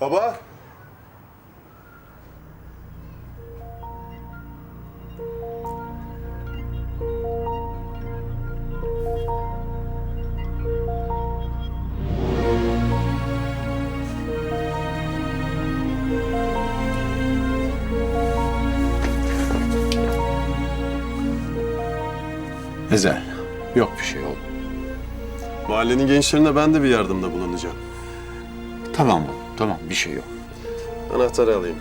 Baba. Ezel, yok bir şey oğlum. Mahallenin gençlerine ben de bir yardımda bulunacağım. Bir şey yok. Anahtarı alayım.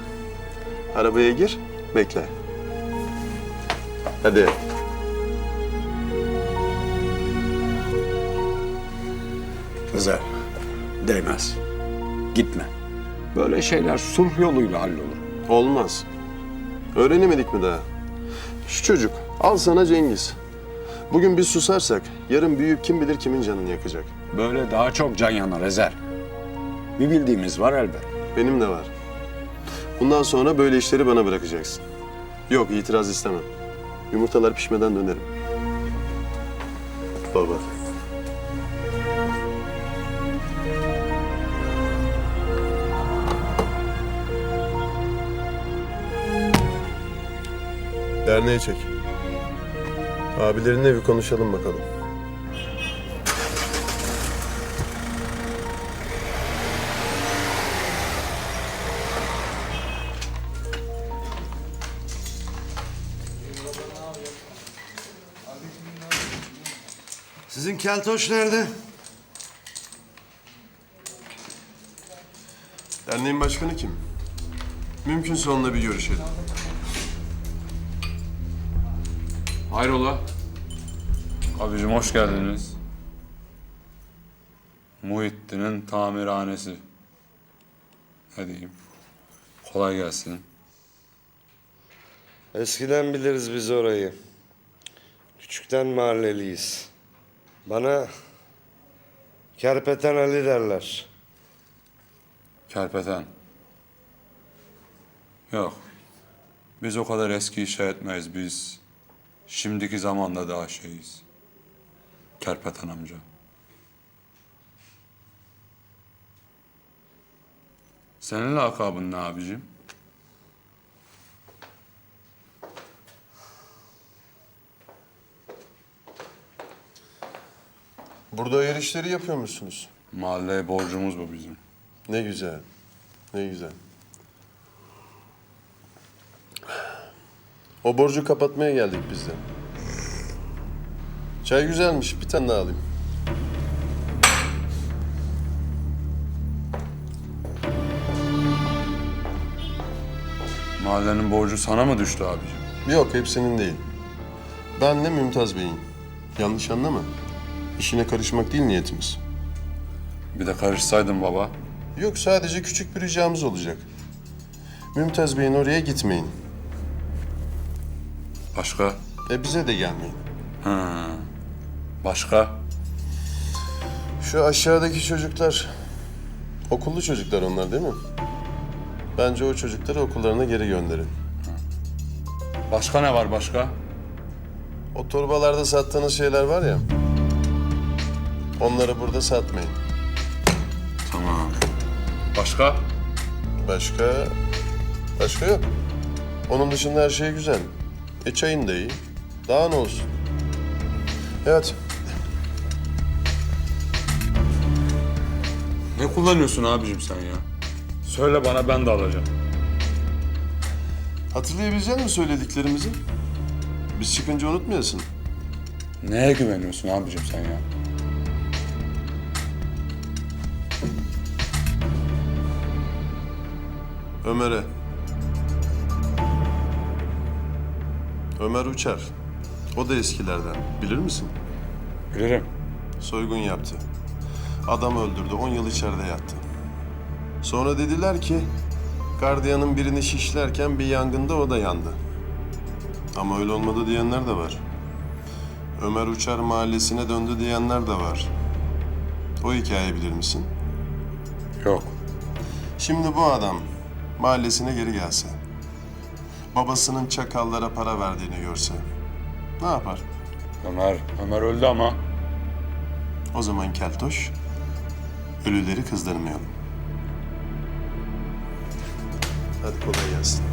Arabaya gir, bekle. Hadi. Ezel, değmez. Gitme. Böyle şeyler sulh yoluyla hallolur. Olmaz. Öğrenemedik mi daha? Şu çocuk, al sana Cengiz. Bugün biz susarsak, yarın büyüyüp kim bilir kimin canını yakacak. Böyle daha çok can yanar Ezel. Bir bildiğimiz var elbet. Benim de var. Bundan sonra böyle işleri bana bırakacaksın. Yok, itiraz istemem. Yumurtalar pişmeden dönerim. Baba. Derneğe çek. Abilerinle bir konuşalım bakalım. Keltoş nerede? Derneğin başkanı kim? Mümkünse onunla bir görüşelim. Hayrola? Abicim hoş geldiniz. Muhittin'in tamirhanesi. Ne diyeyim? Kolay gelsin. Eskiden biliriz biz orayı. Küçükten mahalleliyiz. Bana Kerpeten Ali derler. Kerpeten. Yok. Biz o kadar eski işe etmeyiz biz. Şimdiki zamanda daha şeyiz. Kerpeten amca. Senin lakabın ne abicim? Burada yer işleri yapıyor musunuz? Mahalleye borcumuz bu bizim. Ne güzel. Ne güzel. O borcu kapatmaya geldik biz de. Çay güzelmiş. Bir tane daha alayım. Mahallenin borcu sana mı düştü abicim? Yok hepsinin değil. Ben de Mümtaz Bey'in. Yanlış anlama. İşine karışmak değil niyetimiz. Bir de karışsaydın baba. Yok sadece küçük bir ricamız olacak. Mümtaz Bey'in oraya gitmeyin. Başka? E bize de gelmeyin. Ha. Başka? Şu aşağıdaki çocuklar, okullu çocuklar onlar değil mi? Bence o çocukları okullarına geri gönderin. Başka ne var başka? O torbalarda sattığınız şeyler var ya, onları burada satmayın. Tamam. Başka? Başka, başka yok. Onun dışında her şey güzel. E çayın da iyi. Daha ne olsun? Evet, Ne kullanıyorsun abicim sen ya? Söyle bana ben de alacağım. hatırlayabilecek misin söylediklerimizi? Biz çıkınca unutmayasın. Neye güveniyorsun abicim sen ya? Ömer'e. Ömer Uçar. O da eskilerden. Bilir misin? Bilirim. Soygun yaptı. Adam öldürdü. 10 yıl içeride yattı. Sonra dediler ki gardiyanın birini şişlerken bir yangında o da yandı. Ama öyle olmadı diyenler de var. Ömer Uçar mahallesine döndü diyenler de var. O hikayeyi bilir misin? Yok. Şimdi bu adam mahallesine geri gelse, babasının çakallara para verdiğini görse ne yapar? Ömer, Ömer öldü ama O zaman keltoş, ölüleri kızdırmayalım. Hadi kolay gelsin.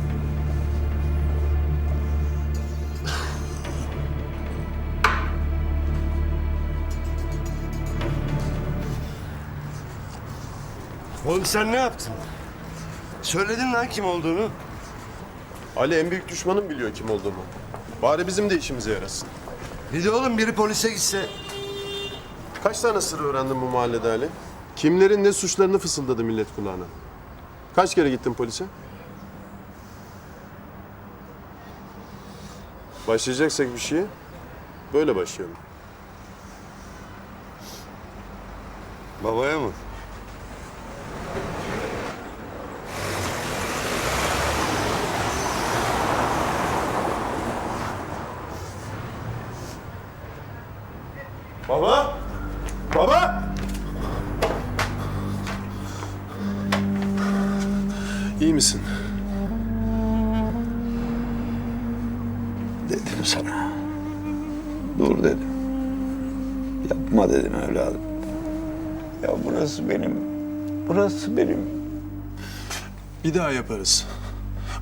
Oğlum sen ne yaptın? Söyledin lan kim olduğunu. Ali en büyük düşmanım biliyor kim olduğumu. Bari bizim de işimize yarasın. Bir de oğlum biri polise gitse. Kaç tane sır öğrendin bu mahallede Ali? Kimlerin ne suçlarını fısıldadı millet kulağına? Kaç kere gittin polise? Başlayacaksak bir şeye böyle başlayalım. Babaya mı? Misin? Dedim sana. Dur dedim. Yapma dedim evladım. Ya burası benim. Burası benim. Bir daha yaparız.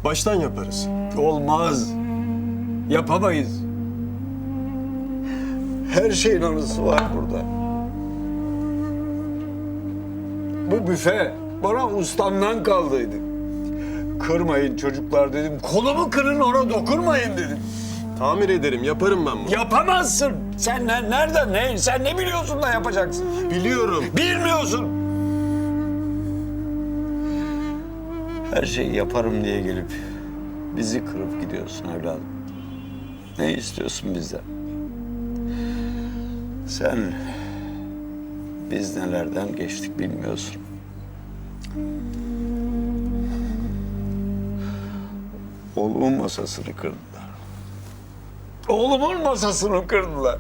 Baştan yaparız. Olmaz. Yapamayız. Her şeyin anısı var burada. Bu büfe bana ustamdan kaldıydı. Kırmayın çocuklar dedim. Kolumu kırın ona dokunmayın dedim. Tamir ederim, yaparım ben bunu. Yapamazsın. Sen ne, nereden ne? Sen ne biliyorsun da yapacaksın? Biliyorum. Bilmiyorsun. Her şeyi yaparım diye gelip bizi kırıp gidiyorsun evladım. Ne istiyorsun bizden? Sen biz nelerden geçtik bilmiyorsun. Oğlumun masasını kırdılar. Oğlumun masasını kırdılar.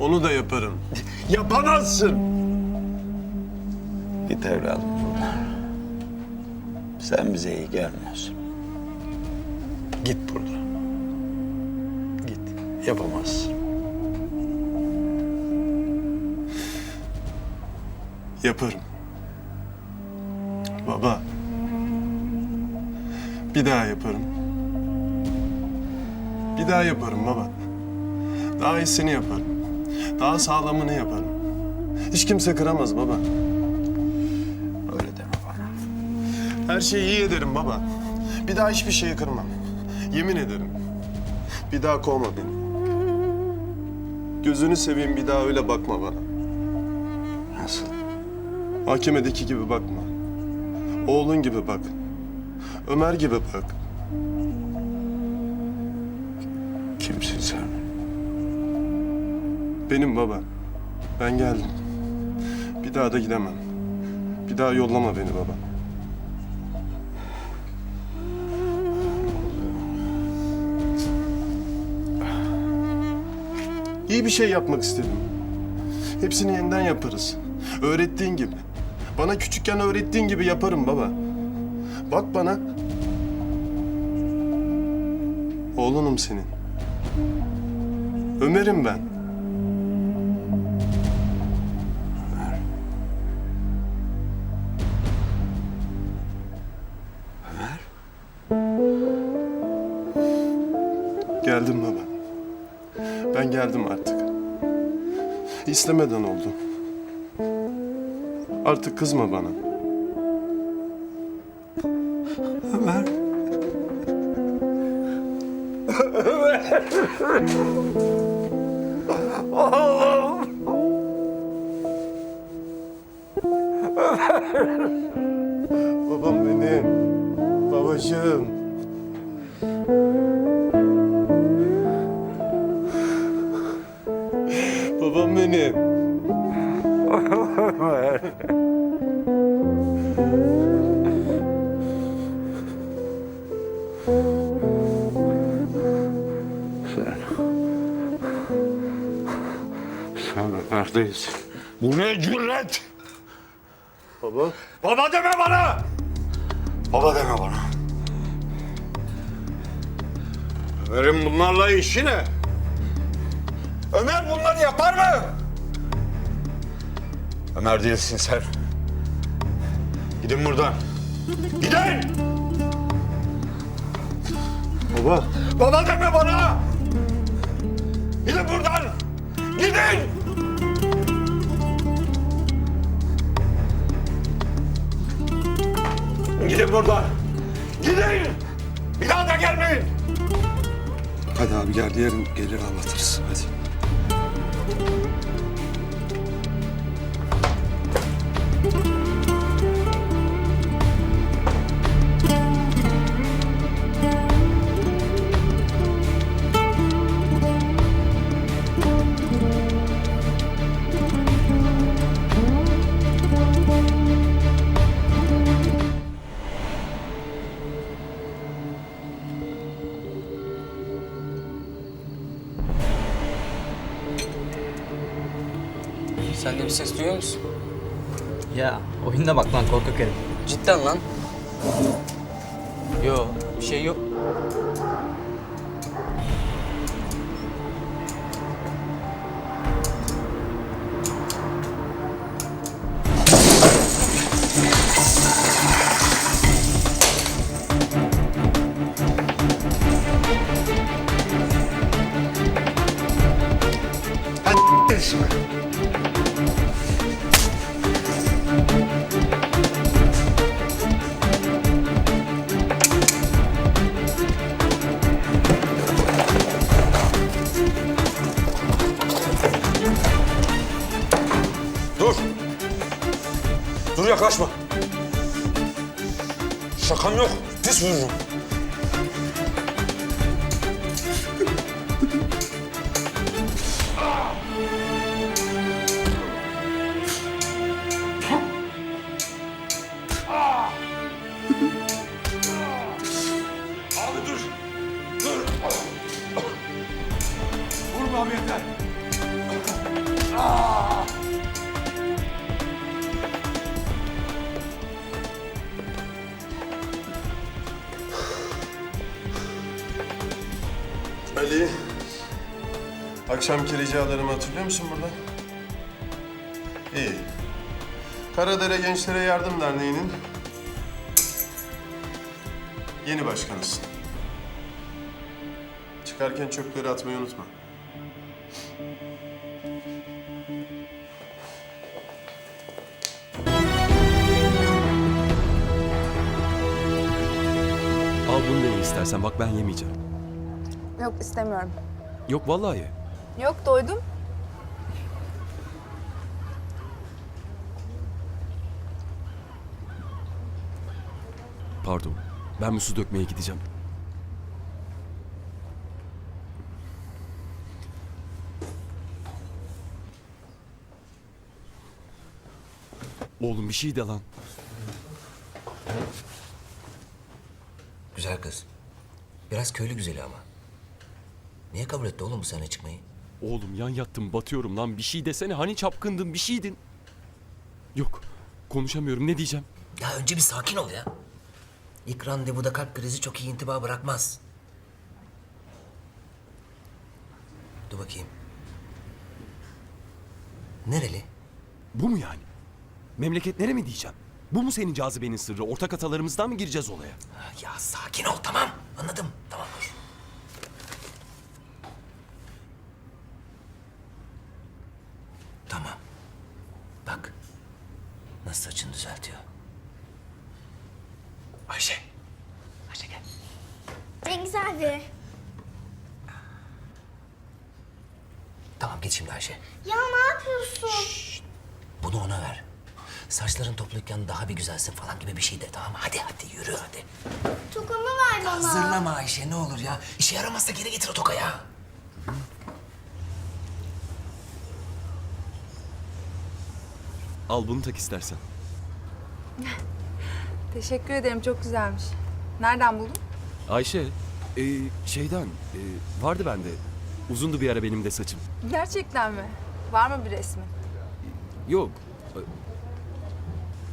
Onu da yaparım. Yapamazsın. Git evladım buradan. Sen bize iyi gelmiyorsun. Git buradan. Git. Yapamazsın. Yaparım. Baba. Bir daha yaparım. Bir daha yaparım baba. Daha iyisini yaparım. Daha sağlamını yaparım. Hiç kimse kıramaz baba. Öyle deme bana. Her şeyi iyi ederim baba. Bir daha hiçbir şeyi kırmam. Yemin ederim. Bir daha kovma beni. Gözünü seveyim bir daha öyle bakma bana. Nasıl? Mahkemedeki gibi bakma. Oğlun gibi bak. Ömer gibi bak. Benim baba. Ben geldim. Bir daha da gidemem. Bir daha yollama beni baba. İyi bir şey yapmak istedim. Hepsini yeniden yaparız. Öğrettiğin gibi. Bana küçükken öğrettiğin gibi yaparım baba. Bak bana. Oğlunum senin. Ömer'im ben. Geldim artık. İstemeden oldu. Artık kızma bana. Ömer. Babam benim. Babacığım. Benim. Sen. Sen neredeyiz? Bu ne cüret? Baba. Baba deme bana! Baba deme bana. Ömer'in bunlarla işi ne? Ömer bunları yapar mı? Ömer değilsin sen. Gidin buradan. Gidin! Baba. Baba deme bana! Gidin buradan! Gidin! Gidin buradan! Gidin! Bir daha da gelmeyin! Hadi abi gel yarın gelir anlatırız. Hadi. Sen de bir ses duyuyor musun? Ya oyunda bak lan korkak herif. Cidden lan. Yo bir şey yok. Akşamki ricalarımı hatırlıyor musun burada? İyi. Karadere Gençlere Yardım Derneği'nin yeni başkanısın. Çıkarken çöpleri atmayı unutma. Al bunu da ye istersen. Bak ben yemeyeceğim. Yok istemiyorum. Yok vallahi ye. Yok doydum. Pardon. Ben bir su dökmeye gideceğim. Oğlum bir şey de lan. Güzel kız. Biraz köylü güzeli ama. Niye kabul etti oğlum bu sene çıkmayı? Oğlum yan yattım batıyorum lan. Bir şey desene. Hani çapkındın bir şeydin. Yok. Konuşamıyorum. Ne diyeceğim? Ya önce bir sakin ol ya. İlk randevuda kalp krizi çok iyi intiba bırakmaz. Dur bakayım. Nereli? Bu mu yani? Memleketlere mi diyeceğim? Bu mu senin cazibenin sırrı? Ortak atalarımızdan mı gireceğiz olaya? Ya sakin ol tamam. Anladım. Tamam. Bak. Nasıl saçını düzeltiyor. Ayşe. Ayşe gel. Cengiz abi. Tamam git şimdi Ayşe. Ya ne yapıyorsun? Bunu ona ver. Topluyken daha bir güzelsin falan gibi bir şey de tamam mı? Hadi hadi yürü hadi. Tokamı ver bana. Hazırlama Ayşe ne olur ya. İşe yaramazsa geri getir o tokayı. Al bunu tak istersen. Teşekkür ederim çok güzelmiş. Nereden buldun? Ayşe, e, şeyden, e, vardı bende. Uzundu bir ara benim de saçım. Gerçekten mi? Var mı bir resmi? Yok.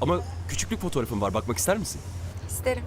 Ama küçüklük fotoğrafım var. Bakmak ister misin? İsterim.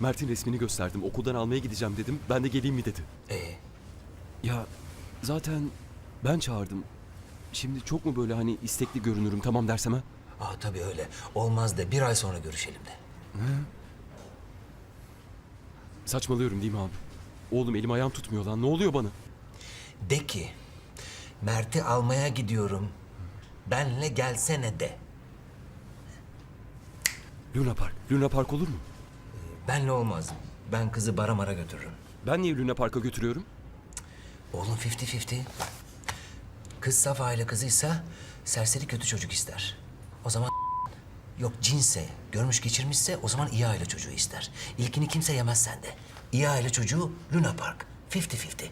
Mert'in resmini gösterdim. Okuldan almaya gideceğim dedim. Ben de geleyim mi dedi. Ee, Ya zaten ben çağırdım. Şimdi çok mu böyle hani istekli görünürüm tamam dersem ha? aa tabii öyle. Olmaz de bir ay sonra görüşelim de. Saçmalıyorum değil mi abi? Oğlum elim ayağım tutmuyor lan. Ne oluyor bana? De ki Mert'i almaya gidiyorum. Benle gelsene de. Luna Park. Luna Park olur mu? Benle olmaz. Ben kızı bara mara götürürüm. Ben niye Luna Park'a götürüyorum? Oğlum 50-50. Kız saf aile kızıysa serseri kötü çocuk ister. O zaman yok cinse, görmüş geçirmişse o zaman iyi aile çocuğu ister. İlkini kimse yemez sende. İyi aile çocuğu Luna Park. 50-50.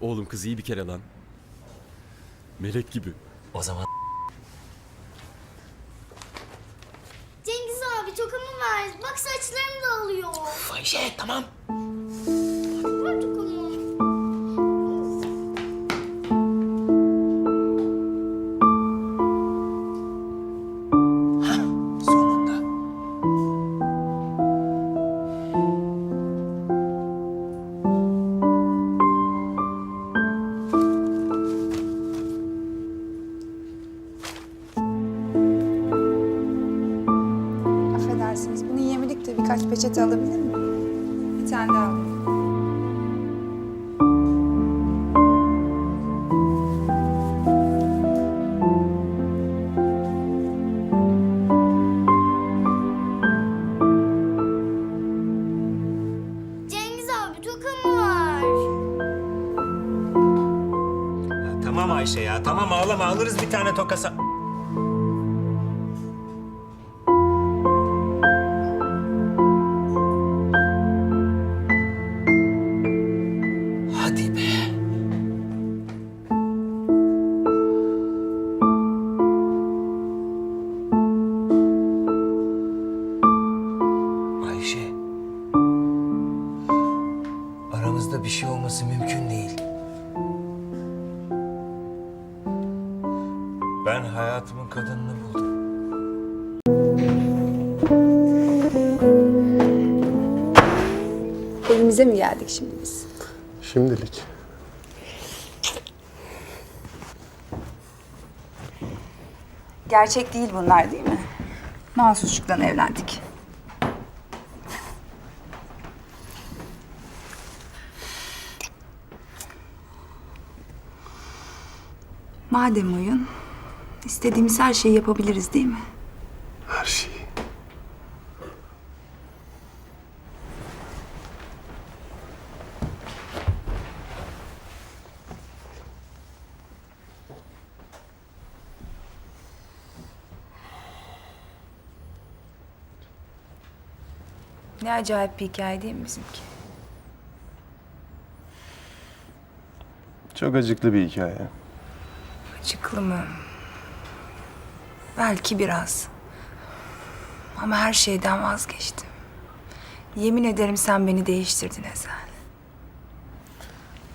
Oğlum kız iyi bir kere lan. Melek gibi. O zaman Ayşe ya tamam ağlama alırız bir tane tokasa. Gerçek değil bunlar değil mi? Mahsusçuktan evlendik. Madem oyun, istediğimiz her şeyi yapabiliriz değil mi? Acayip bir hikaye değil mi bizimki? Çok acıklı bir hikaye. Acıklı mı? Belki biraz. Ama her şeyden vazgeçtim. Yemin ederim sen beni değiştirdin Ezel.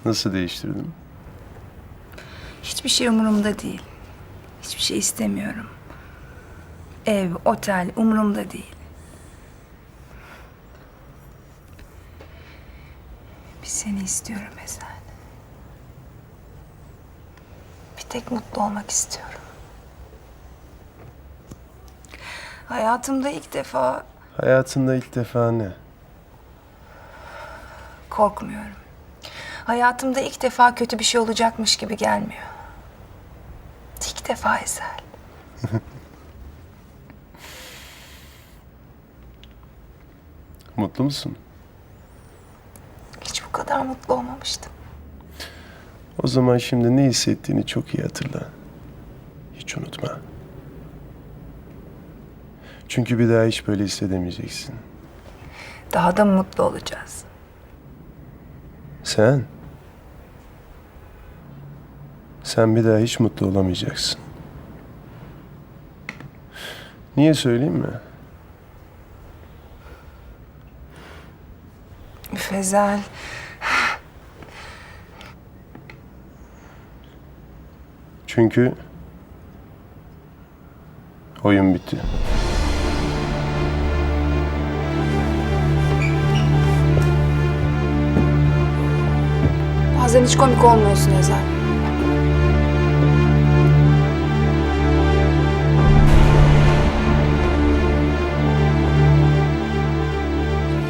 Nasıl değiştirdim? Hiçbir şey umurumda değil. Hiçbir şey istemiyorum. Ev, otel umurumda değil. Seni istiyorum Ezel. Bir tek mutlu olmak istiyorum. Hayatımda ilk defa Hayatında ilk defa ne? korkmuyorum. Hayatımda ilk defa kötü bir şey olacakmış gibi gelmiyor. İlk defa Ezel. Mutlu musun? Kadar mutlu olmamıştım. O zaman şimdi ne hissettiğini çok iyi hatırla. Hiç unutma. Çünkü bir daha hiç böyle hissedemeyeceksin. Daha da mutlu olacağız. Sen? Sen bir daha hiç mutlu olamayacaksın. Niye söyleyeyim mi? Üf Çünkü Oyun bitti. Bazen hiç komik olmuyorsun Ezel.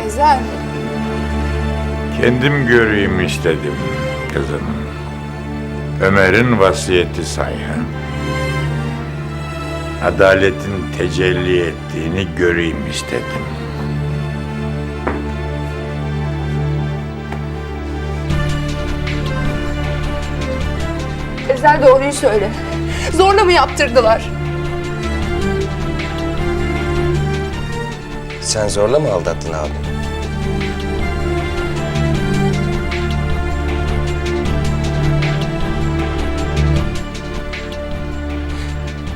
Ezel. Kendim göreyim istedim kızım. Ömer'in vasiyeti sayın. Adaletin tecelli ettiğini göreyim istedim. Ezel doğruyu söyle. Zorla mı yaptırdılar? Sen zorla mı aldattın abi?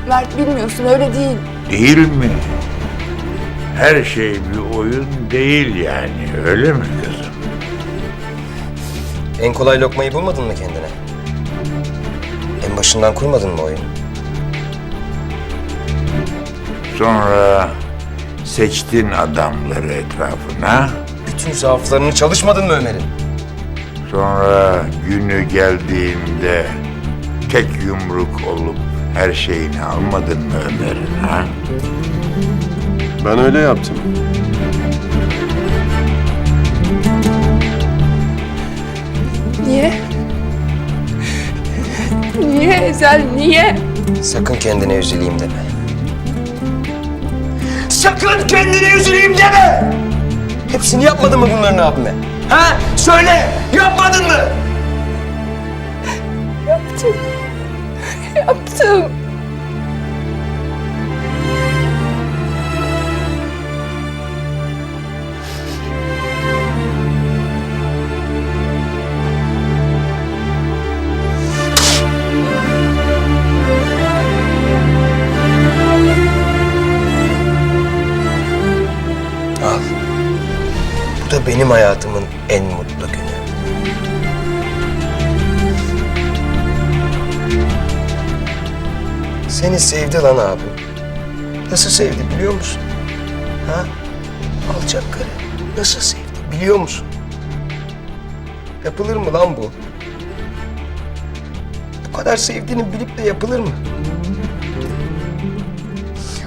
Mert bilmiyorsun öyle değil. Değil mi? Her şey bir oyun değil yani öyle mi kızım? En kolay lokmayı bulmadın mı kendine? En başından kurmadın mı oyunu? Sonra seçtin adamları etrafına. Bütün zaaflarını çalışmadın mı Ömer'in? Sonra günü geldiğinde tek yumruk olup her şeyini almadın mı Ömer'in ha? Ben öyle yaptım. Niye? Niye Ezel niye? Sakın kendine üzüleyim deme. Sakın kendine üzüleyim deme! Hepsini yapmadın mı bunların abime? Ha? Söyle! Yapmadın mı? Yaptım. Yaptım. Al. Bu da benim hayatımın en mutlu Seni sevdi lan abim. Nasıl sevdi biliyor musun? Ha? Alçak karı. Nasıl sevdi biliyor musun? Yapılır mı lan bu? Bu kadar sevdiğini bilip de yapılır mı?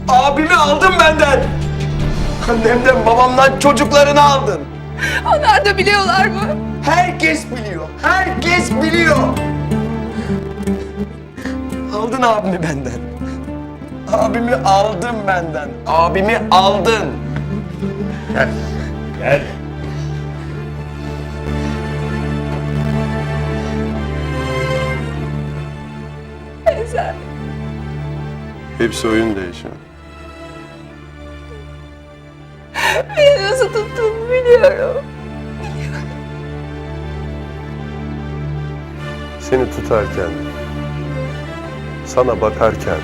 Abimi aldın benden. Annemden babamdan çocuklarını aldın. Onlar da biliyorlar mı? Herkes biliyor. Herkes biliyor. Aldın abimi benden. Abimi aldın benden. Abimi aldın. Gel. Ezel. Hepsi oyun değişiyor. Beni nasıl tuttuğunu biliyorum. Seni tutarken, sana bakarken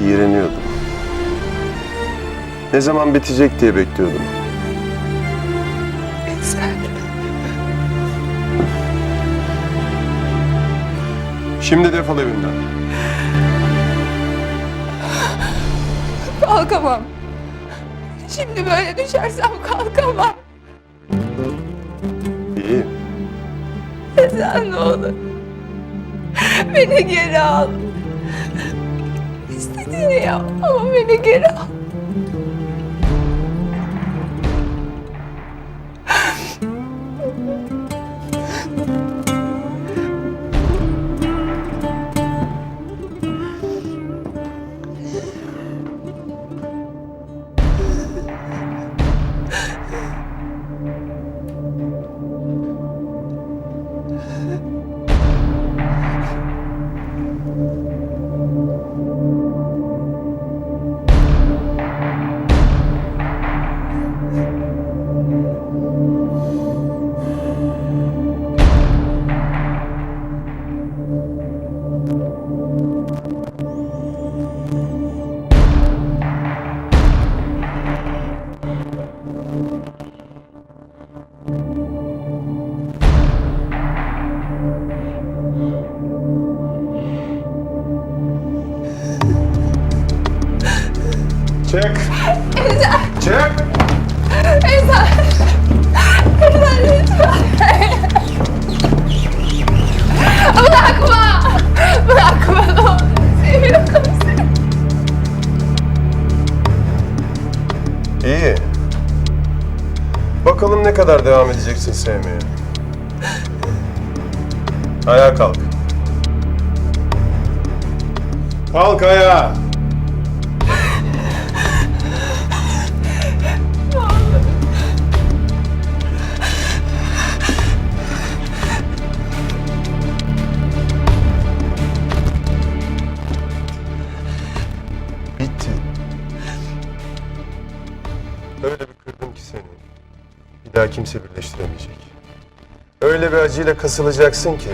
iğreniyordum. Ne zaman bitecek diye bekliyordum. Ezel. Şimdi defol evimden. Kalkamam. Şimdi böyle düşersem kalkamam. İyi. Ezel ne olur. Beni geri al. İstediğini yap ama beni geri al. Çek. Çek. Ezel. Ezel lütfen. Bırakma. Bırakma. Seviyorum seni. İyi. Bakalım ne kadar devam edeceksin sevmeye. Ayağa kalk. Kalk ayağa. Kimse birleştiremeyecek. Öyle bir acıyla kasılacaksın ki.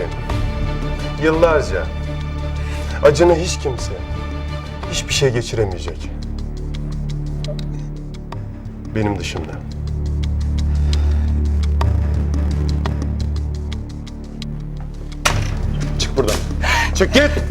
Yıllarca. Acını hiç kimse, hiçbir şey geçiremeyecek. Benim dışımda. Çık buradan. Çık git.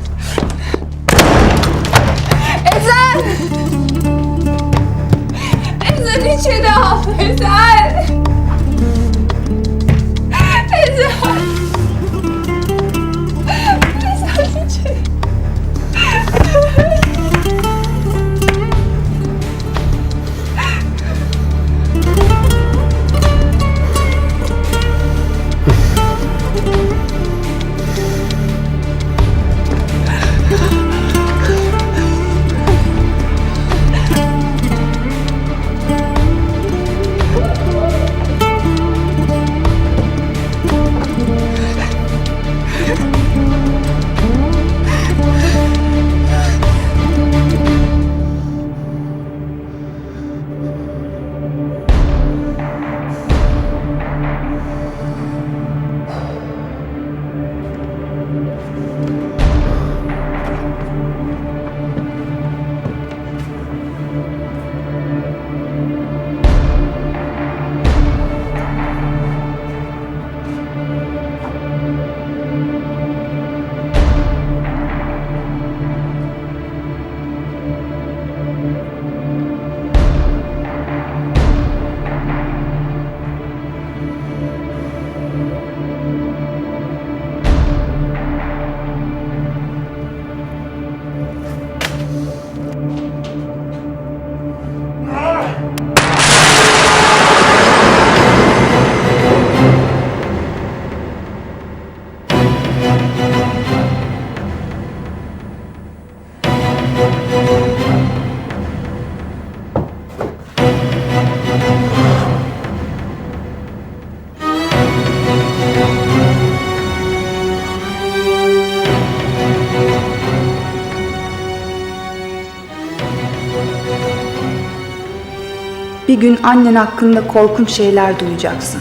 Gün annen hakkında korkunç şeyler duyacaksın.